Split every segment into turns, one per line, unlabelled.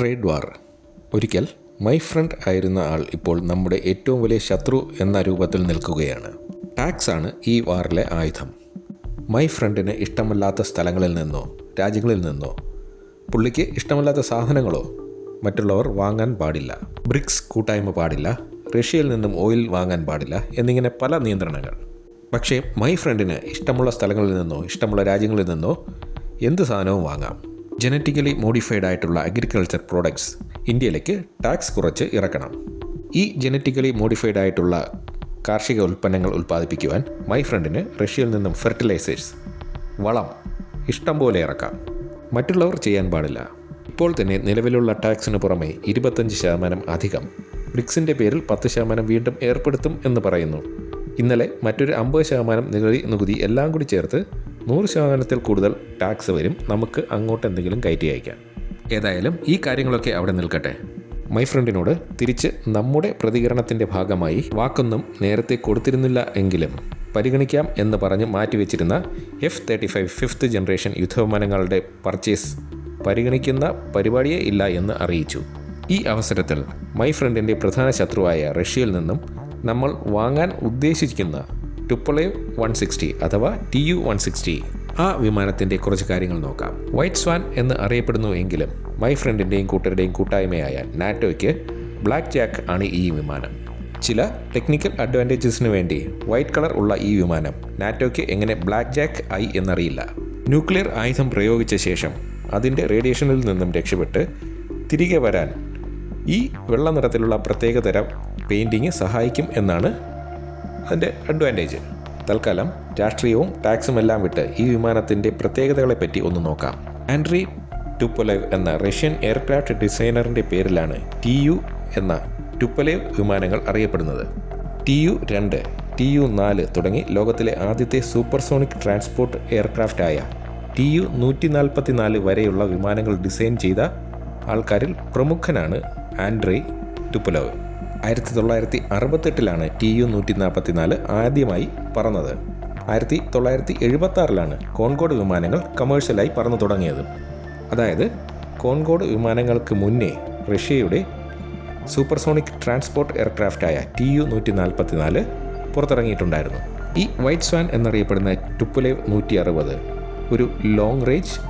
Trade വാർ. ഒരിക്കൽ my friend ആയിരുന്ന ആൾ ഇപ്പോൾ നമ്മുടെ ഏറ്റവും വലിയ ശത്രു എന്ന രൂപത്തിൽ നിൽക്കുകയാണ്. ടാക്സ് ആണ് ഈ വാറിലെ ആയുധം. മൈ ഫ്രണ്ടിന് ഇഷ്ടമല്ലാത്ത സ്ഥലങ്ങളിൽ നിന്നോ രാജ്യങ്ങളിൽ നിന്നോ പുള്ളിക്ക് ഇഷ്ടമല്ലാത്ത സാധനങ്ങളോ മറ്റുള്ളവർ വാങ്ങാൻ പാടില്ല. ബ്രിക്സ് കൂട്ടായ്മ പാടില്ല റഷ്യയിൽ നിന്നും ഓയിൽ വാങ്ങാൻ പാടില്ല എന്നിങ്ങനെ പല നിയന്ത്രണങ്ങൾ. പക്ഷേ മൈ ഫ്രണ്ടിന് ഇഷ്ടമുള്ള സ്ഥലങ്ങളിൽ നിന്നോ ഇഷ്ടമുള്ള രാജ്യങ്ങളിൽ നിന്നോ എന്ത് സാധനവും വാങ്ങാം. ജനറ്റിക്കലി മോഡിഫൈഡ് ആയിട്ടുള്ള അഗ്രികൾച്ചർ പ്രോഡക്ട്സ് ഇന്ത്യയിലേക്ക് ടാക്സ് കുറച്ച് ഇറക്കണം. ഈ ജനറ്റിക്കലി മോഡിഫൈഡ് ആയിട്ടുള്ള കാർഷിക ഉൽപ്പന്നങ്ങൾ ഉൽപ്പാദിപ്പിക്കുവാൻ മൈ ഫ്രണ്ടിന് റഷ്യയിൽ നിന്നും ഫെർട്ടിലൈസേഴ്സ് വളം ഇഷ്ടം പോലെ ഇറക്കാം. മറ്റുള്ളവർ ചെയ്യാൻ പാടില്ല. ഇപ്പോൾ തന്നെ നിലവിലുള്ള ടാക്സിന് പുറമെ ഇരുപത്തഞ്ച് ശതമാനം അധികം ബ്രിക്സിന്റെ പേരിൽ പത്ത് ശതമാനം വീണ്ടും ഏർപ്പെടുത്തും എന്ന് പറയുന്നു. ഇന്നലെ മറ്റൊരു അമ്പത് ശതമാനം നികുതി നികുതി എല്ലാം കൂടി ചേർത്ത് നൂറ് ശതമാനത്തിൽ കൂടുതൽ ടാക്സ് വരും. നമുക്ക് അങ്ങോട്ട് എന്തെങ്കിലും കയറ്റി അയക്കാം. ഏതായാലും ഈ കാര്യങ്ങളൊക്കെ അവിടെ നിൽക്കട്ടെ. മൈ ഫ്രണ്ടിനോട് തിരിച്ച് നമ്മുടെ പ്രതികരണത്തിന്റെ ഭാഗമായി വാക്കൊന്നും നേരത്തെ കൊടുത്തിരുന്നില്ല എങ്കിലും പരിഗണിക്കാം എന്ന് പറഞ്ഞ് മാറ്റിവെച്ചിരുന്ന F thirty five fifth generation യുദ്ധവിമാനങ്ങളുടെ purchase പരിഗണിക്കുന്ന പരിപാടിയേ ഇല്ല എന്ന് അറിയിച്ചു. ഈ അവസരത്തിൽ മൈ ഫ്രണ്ടിന്റെ പ്രധാന ശത്രുവായ റഷ്യയിൽ നിന്നും നമ്മൾ വാങ്ങാൻ ഉദ്ദേശിക്കുന്ന ടുപ്പളേവ് വൺ സിക്സ്റ്റി അഥവാ ടി യു വൺ സിക്സ്റ്റി. ആ വിമാനത്തിന്റെ കുറച്ച് കാര്യങ്ങൾ നോക്കാം. വൈറ്റ് സ്വാൻ എന്ന് അറിയപ്പെടുന്നു എങ്കിലും മൈ ഫ്രണ്ടിന്റെയും കൂട്ടരുടെയും കൂട്ടായ്മയായ നാറ്റോയ്ക്ക് ബ്ലാക്ക് ജാക്ക് ആണ് ഈ വിമാനം. ചില ടെക്നിക്കൽ അഡ്വാന്റേജസിന് വേണ്ടി വൈറ്റ് കളർ ഉള്ള ഈ വിമാനം നാറ്റോയ്ക്ക് എങ്ങനെ ബ്ലാക്ക് ജാക്ക് ആയി എന്നറിയില്ല. ന്യൂക്ലിയർ ആയുധം പ്രയോഗിച്ച ശേഷം അതിന്റെ റേഡിയേഷനിൽ നിന്നും രക്ഷപ്പെട്ട് തിരികെ വരാൻ ഈ വെള്ള നിറത്തിലുള്ള പ്രത്യേകതരം പെയിന്റിങ് സഹായിക്കും എന്നാണ് അതിന്റെ അഡ്വാന്റേജ്. തൽക്കാലം രാഷ്ട്രീയവും ടാക്സും എല്ലാം വിട്ട് ഈ വിമാനത്തിന്റെ പ്രത്യേകതകളെപ്പറ്റി ഒന്ന് നോക്കാം. ആൻഡ്രി ടുപ്പൊലൈവ് എന്ന റഷ്യൻ എയർക്രാഫ്റ്റ് ഡിസൈനറിന്റെ പേരിലാണ് ടി യു എന്ന ടുപ്പൊലൈവ് വിമാനങ്ങൾ അറിയപ്പെടുന്നത്. ടി യു രണ്ട് ടി യു നാല് തുടങ്ങി ലോകത്തിലെ ആദ്യത്തെ സൂപ്പർസോണിക് ട്രാൻസ്പോർട്ട് എയർക്രാഫ്റ്റായ ടി യു നൂറ്റി നാൽപ്പത്തി നാല് വരെയുള്ള വിമാനങ്ങൾ ഡിസൈൻ ചെയ്ത ആൾക്കാരിൽ പ്രമുഖനാണ് ആൻഡ്രേ ടുപ്പലോവ് ആയിരത്തി തൊള്ളായിരത്തി അറുപത്തെട്ടിലാണ് ടി യു നൂറ്റി നാൽപ്പത്തി നാല് ആദ്യമായി പറന്നത്. ആയിരത്തി തൊള്ളായിരത്തി എഴുപത്തി ആറിലാണ് കോൺകോഡ് വിമാനങ്ങൾ കമേഴ്ഷ്യലായി പറന്നു തുടങ്ങിയത്. അതായത് കോൺകോഡ് വിമാനങ്ങൾക്ക് മുന്നേ റഷ്യയുടെ സൂപ്പർസോണിക് ട്രാൻസ്പോർട്ട് എയർക്രാഫ്റ്റായ ടി യു നൂറ്റി നാൽപ്പത്തി നാല് പുറത്തിറങ്ങിയിട്ടുണ്ടായിരുന്നു. ഈ വൈറ്റ് സ്വാൻ എന്നറിയപ്പെടുന്ന ടുപ്പുലേവ് നൂറ്റി അറുപത് ഒരു ലോങ് റേഞ്ച്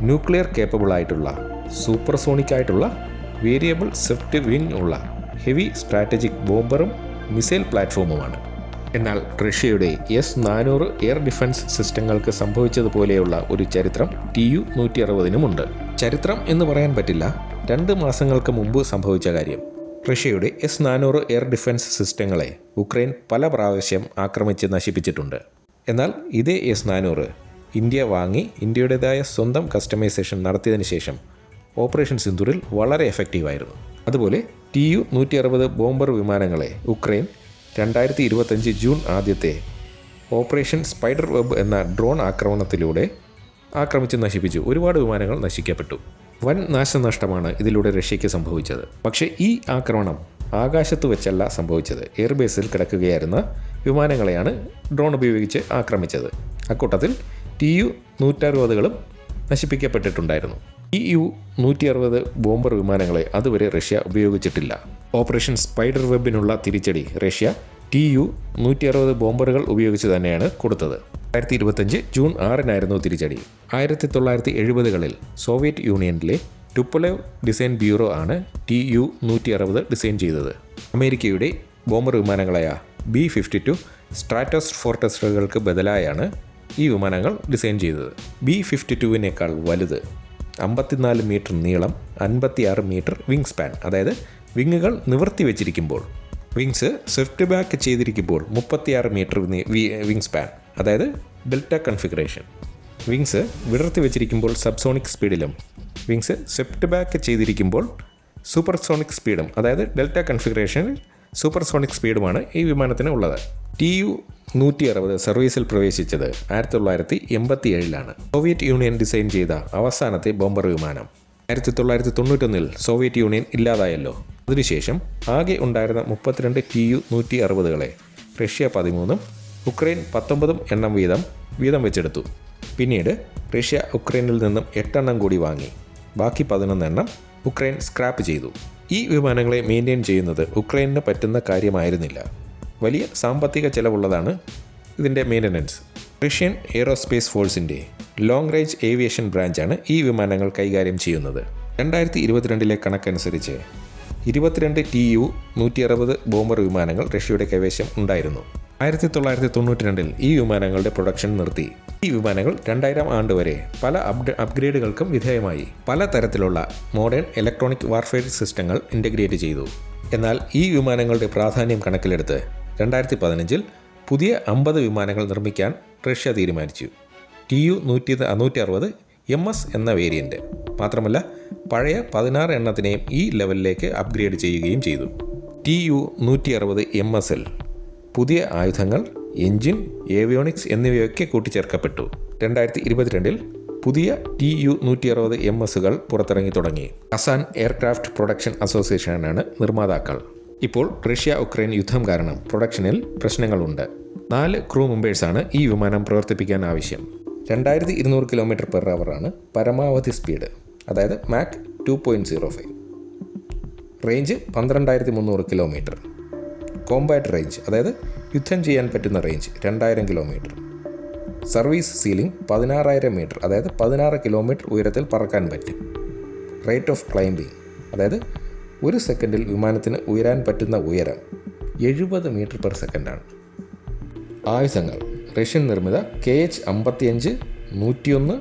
ന്യൂക്ലിയർ കേപ്പബിൾ ആയിട്ടുള്ള സൂപ്പർസോണിക് ആയിട്ടുള്ള വേരിയബിൾ സ്വിഫ്റ്റ് വിങ് ഉള്ള ഹെവി സ്ട്രാറ്റജിക് ബോംബറും മിസൈൽ പ്ലാറ്റ്ഫോമുമാണ്. എന്നാൽ റഷ്യയുടെ എസ് നാനൂറ് എയർ ഡിഫൻസ് സിസ്റ്റങ്ങൾക്ക് സംഭവിച്ചതുപോലെയുള്ള ഒരു ചരിത്രം ടി യു നൂറ്റി അറുപതിനുമുണ്ട് ചരിത്രം എന്ന് പറയാൻ പറ്റില്ല രണ്ട് മാസങ്ങൾക്ക് മുമ്പ് സംഭവിച്ച കാര്യം. റഷ്യയുടെ എസ് നാനൂറ് എയർ ഡിഫൻസ് സിസ്റ്റങ്ങളെ ഉക്രൈൻ പല പ്രാവശ്യം ആക്രമിച്ച് നശിപ്പിച്ചിട്ടുണ്ട്. എന്നാൽ ഇതേ എസ് നാനൂറ് ഇന്ത്യ വാങ്ങി ഇന്ത്യയുടേതായ സ്വന്തം കസ്റ്റമൈസേഷൻ നടത്തിയതിനു ശേഷം ഓപ്പറേഷൻ സിന്ദൂറിൽ വളരെ എഫക്റ്റീവായിരുന്നു. അതുപോലെ ടി യു നൂറ്റി അറുപത് ബോംബർ വിമാനങ്ങളെ ഉക്രൈൻ രണ്ടായിരത്തി ഇരുപത്തഞ്ച് ജൂൺ ആദ്യത്തെ ഓപ്പറേഷൻ സ്പൈഡർ വെബ് എന്ന ഡ്രോൺ ആക്രമണത്തിലൂടെ ആക്രമിച്ച് നശിപ്പിച്ചു. ഒരുപാട് വിമാനങ്ങൾ നശിക്കപ്പെട്ടു. വൻ നാശനഷ്ടമാണ് ഇതിലൂടെ റഷ്യയ്ക്ക് സംഭവിച്ചത്. പക്ഷേ ഈ ആക്രമണം ആകാശത്ത് വെച്ചല്ല സംഭവിച്ചത്. എയർബേസിൽ കിടക്കുകയായിരുന്ന വിമാനങ്ങളെയാണ് ഡ്രോൺ ഉപയോഗിച്ച് ആക്രമിച്ചത്. അക്കൂട്ടത്തിൽ ടി യു നൂറ്ററുപതുകളും നശിപ്പിക്കപ്പെട്ടിട്ടുണ്ടായിരുന്നു. ടി യു നൂറ്റി അറുപത് ബോംബർ വിമാനങ്ങളെ അതുവരെ റഷ്യ ഉപയോഗിച്ചിട്ടില്ല. ഓപ്പറേഷൻ സ്പൈഡർ വെബിനുള്ള തിരിച്ചടി റഷ്യ ടി യു നൂറ്റി അറുപത് ബോംബറുകൾ ഉപയോഗിച്ച് തന്നെയാണ് കൊടുത്തത്. ആയിരത്തി ഇരുപത്തഞ്ച് ജൂൺ ആറിനായിരുന്നു തിരിച്ചടി. ആയിരത്തി തൊള്ളായിരത്തി എഴുപതുകളിൽ Soviet union Tupolev design bureau ആണ് ടി യു നൂറ്റി അറുപത് ഡിസൈൻ ചെയ്തത്. അമേരിക്കയുടെ ബോംബർ വിമാനങ്ങളായ ബി ഫിഫ്റ്റി ടു സ്ട്രാറ്റോസ് ഫോർട്ടസ്റ്ററുകൾക്ക് ബദലായാണ് ഈ വിമാനങ്ങൾ ഡിസൈൻ ചെയ്തത്. ബി ഫിഫ്റ്റി ടുവിനേക്കാൾ വലുത് അമ്പത്തിനാല് മീറ്റർ നീളം അൻപത്തിയാറ് മീറ്റർ വിങ് സ്പാൻ അതായത് വിങ്ങുകൾ നിവർത്തി വെച്ചിരിക്കുമ്പോൾ വിങ്സ് സ്വിഫ്റ്റ് ബാക്ക് ചെയ്തിരിക്കുമ്പോൾ മുപ്പത്തിയാറ് മീറ്റർ വിങ് സ്പാൻ അതായത് ഡെൽറ്റ കൺഫിഗറേഷൻ വിങ്സ് വിടർത്തി വെച്ചിരിക്കുമ്പോൾ സബ്സോണിക് സ്പീഡിലും വിങ്സ് സ്വിഫ്റ്റ് ബാക്ക് ചെയ്തിരിക്കുമ്പോൾ സൂപ്പർസോണിക് സ്പീഡും അതായത് ഡെൽറ്റ കൺഫിഗറേഷനിൽ സൂപ്പർസോണിക് സ്പീഡുമാണ് ഈ വിമാനത്തിന് ഉള്ളത്. ടി യു നൂറ്റി അറുപത് സർവീസിൽ പ്രവേശിച്ചത് ആയിരത്തി തൊള്ളായിരത്തി എൺപത്തി ഏഴിലാണ് സോവിയറ്റ് യൂണിയൻ ഡിസൈൻ ചെയ്ത അവസാനത്തെ ബോംബർ വിമാനം ആയിരത്തി തൊള്ളായിരത്തി തൊണ്ണൂറ്റൊന്നിൽ സോവിയറ്റ് യൂണിയൻ ഇല്ലാതായല്ലോ. അതിനുശേഷം ആകെ ഉണ്ടായിരുന്ന മുപ്പത്തിരണ്ട് ടി യു നൂറ്റി അറുപതുകളെ റഷ്യ പതിമൂന്നും ഉക്രൈൻ പത്തൊമ്പതും എണ്ണം വീതം വീതം വെച്ചെടുത്തു. പിന്നീട് റഷ്യ ഉക്രൈനിൽ നിന്നും എട്ടെണ്ണം കൂടി വാങ്ങി. ബാക്കി പതിനൊന്നെണ്ണം ഉക്രൈൻ സ്ക്രാപ്പ് ചെയ്തു. ഈ വിമാനങ്ങളെ മെയിന്റെയിൻ ചെയ്യുന്നത് ഉക്രൈനിന് പറ്റുന്ന കാര്യമായിരുന്നില്ല. വലിയ സാമ്പത്തിക ചെലവുള്ളതാണ് ഇതിന്റെ മെയിന്റനൻസ് റഷ്യൻ എയ്റോസ്പേസ് ഫോഴ്സിന്റെ ലോങ് റേഞ്ച് ഏവിയേഷൻ ബ്രാഞ്ചാണ് ഈ വിമാനങ്ങൾ കൈകാര്യം ചെയ്യുന്നത്. രണ്ടായിരത്തി ഇരുപത്തിരണ്ടിലെ കണക്കനുസരിച്ച് ഇരുപത്തിരണ്ട് ടി യു നൂറ്റി അറുപത് ബോംബർ വിമാനങ്ങൾ റഷ്യയുടെ കൈവശം ഉണ്ടായിരുന്നു. ആയിരത്തി തൊള്ളായിരത്തി തൊണ്ണൂറ്റി രണ്ടിൽ ഈ വിമാനങ്ങളുടെ പ്രൊഡക്ഷൻ നിർത്തി. ഈ വിമാനങ്ങൾ രണ്ടായിരം ആണ്ട് വരെ പല അപ്ഡേ അപ്ഗ്രേഡുകൾക്കും വിധേയമായി. പല തരത്തിലുള്ള മോഡേൺ ഇലക്ട്രോണിക് വാർഫെയർ സിസ്റ്റങ്ങൾ ഇന്റഗ്രേറ്റ് ചെയ്തു. എന്നാൽ ഈ വിമാനങ്ങളുടെ പ്രാധാന്യം കണക്കിലെടുത്ത് രണ്ടായിരത്തി പതിനഞ്ചിൽ പുതിയ അമ്പത് വിമാനങ്ങൾ നിർമ്മിക്കാൻ റഷ്യ തീരുമാനിച്ചു. ടി യു നൂറ്റി നൂറ്റി അറുപത് എം എസ് എന്ന വേരിയന്റ് മാത്രമല്ല പഴയ പതിനാറ് എണ്ണത്തിനെയും ഈ ലെവലിലേക്ക് അപ്ഗ്രേഡ് ചെയ്യുകയും ചെയ്തു. ടി യു നൂറ്റി അറുപത് എം എസ് എൽ പുതിയ ആയുധങ്ങൾ എഞ്ചിൻ ഏവിയോണിക്സ് എന്നിവയൊക്കെ കൂട്ടിച്ചേർക്കപ്പെട്ടു. രണ്ടായിരത്തി ഇരുപത്തിരണ്ടിൽ പുതിയ ടി യു നൂറ്റി അറുപത് എം എസുകൾ പുറത്തിറങ്ങി തുടങ്ങി. അസാൻ എയർക്രാഫ്റ്റ് പ്രൊഡക്ഷൻ അസോസിയേഷനാണ് നിർമ്മാതാക്കൾ. ഇപ്പോൾ റഷ്യ ഉക്രൈൻ യുദ്ധം കാരണം പ്രൊഡക്ഷനിൽ പ്രശ്നങ്ങളുണ്ട്. നാല് ക്രൂ മെമ്പേഴ്സാണ് ഈ വിമാനം പ്രവർത്തിപ്പിക്കാൻ ആവശ്യം. രണ്ടായിരത്തി ഇരുന്നൂറ് കിലോമീറ്റർ പെർ ആണ് പരമാവധി സ്പീഡ്. അതായത് Mach two point zero five. Range പന്ത്രണ്ടായിരത്തി മുന്നൂറ് കിലോമീറ്റർ. കോമ്പാറ്റ് റേഞ്ച് അതായത് യുദ്ധം ചെയ്യാൻ പറ്റുന്ന റേഞ്ച് രണ്ടായിരം കിലോമീറ്റർ. സർവീസ് സീലിംഗ് പതിനാറായിരം മീറ്റർ അതായത് പതിനാറ് കിലോമീറ്റർ ഉയരത്തിൽ പറക്കാൻ പറ്റും. റേറ്റ് ഓഫ് ക്ലൈംബിംഗ് അതായത് ഒരു സെക്കൻഡിൽ വിമാനത്തിന് ഉയരാൻ പറ്റുന്ന ഉയരം എഴുപത് മീറ്റർ പെർ സെക്കൻഡാണ്. ആയുധങ്ങൾ. റഷ്യൻ നിർമ്മിത കെ എച്ച് അമ്പത്തിയഞ്ച് നൂറ്റിയൊന്ന്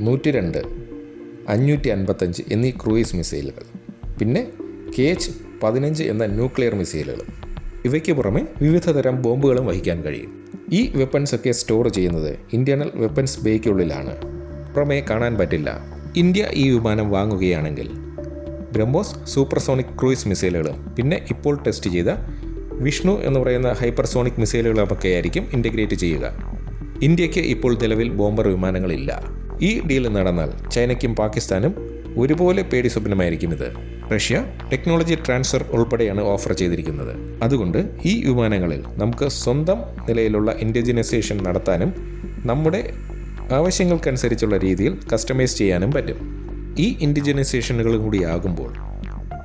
നൂറ്റി രണ്ട് അഞ്ഞൂറ്റി അൻപത്തഞ്ച് എന്നീ ക്രൂയിസ് മിസൈലുകൾ. പിന്നെ കെ എച്ച് പതിനഞ്ച് എന്ന ന്യൂക്ലിയർ മിസൈലുകൾ. ഇവയ്ക്ക് പുറമെ വിവിധ തരം ബോംബുകളും വഹിക്കാൻ കഴിയും. ഈ വെപ്പൺസ് ഒക്കെ സ്റ്റോർ ചെയ്യുന്നത് ഇന്റേണൽ വെപ്പൺസ് ബേക്കുള്ളിലാണ് പുറമേ കാണാൻ പറ്റില്ല. ഇന്ത്യ ഈ വിമാനം വാങ്ങുകയാണെങ്കിൽ ബ്രഹ്മോസ് സൂപ്പർസോണിക് ക്രൂയിസ് മിസൈലുകളും പിന്നെ ഇപ്പോൾ ടെസ്റ്റ് ചെയ്ത വിഷ്ണു എന്ന് പറയുന്ന ഹൈപ്പർസോണിക് മിസൈലുകളൊക്കെ ആയിരിക്കും ഇന്റഗ്രേറ്റ് ചെയ്യുക. ഇന്ത്യയ്ക്ക് ഇപ്പോൾ നിലവിൽ ബോംബർ വിമാനങ്ങളില്ല. ഈ ഡീൽ നടന്നാൽ ചൈനയ്ക്കും പാകിസ്ഥാനും ഒരുപോലെ പേടി സ്വപ്നമായിരിക്കും ഇത്. റഷ്യ ടെക്നോളജി ട്രാൻസ്ഫർ ഉൾപ്പെടെയാണ് ഓഫർ ചെയ്തിരിക്കുന്നത്. അതുകൊണ്ട് ഈ വിമാനങ്ങളിൽ നമുക്ക് സ്വന്തം നിലയിലുള്ള ഇൻഡിജിനൈസേഷൻ നടത്താനും നമ്മുടെ ആവശ്യങ്ങൾക്കനുസരിച്ചുള്ള രീതിയിൽ കസ്റ്റമൈസ് ചെയ്യാനും പറ്റും. ഈ ഇൻഡിജിനൈസേഷനുകൾ കൂടി ആകുമ്പോൾ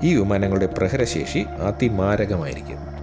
ഈ വിമാനങ്ങളുടെ പ്രഹരശേഷി അതിമാരകമായിരിക്കും.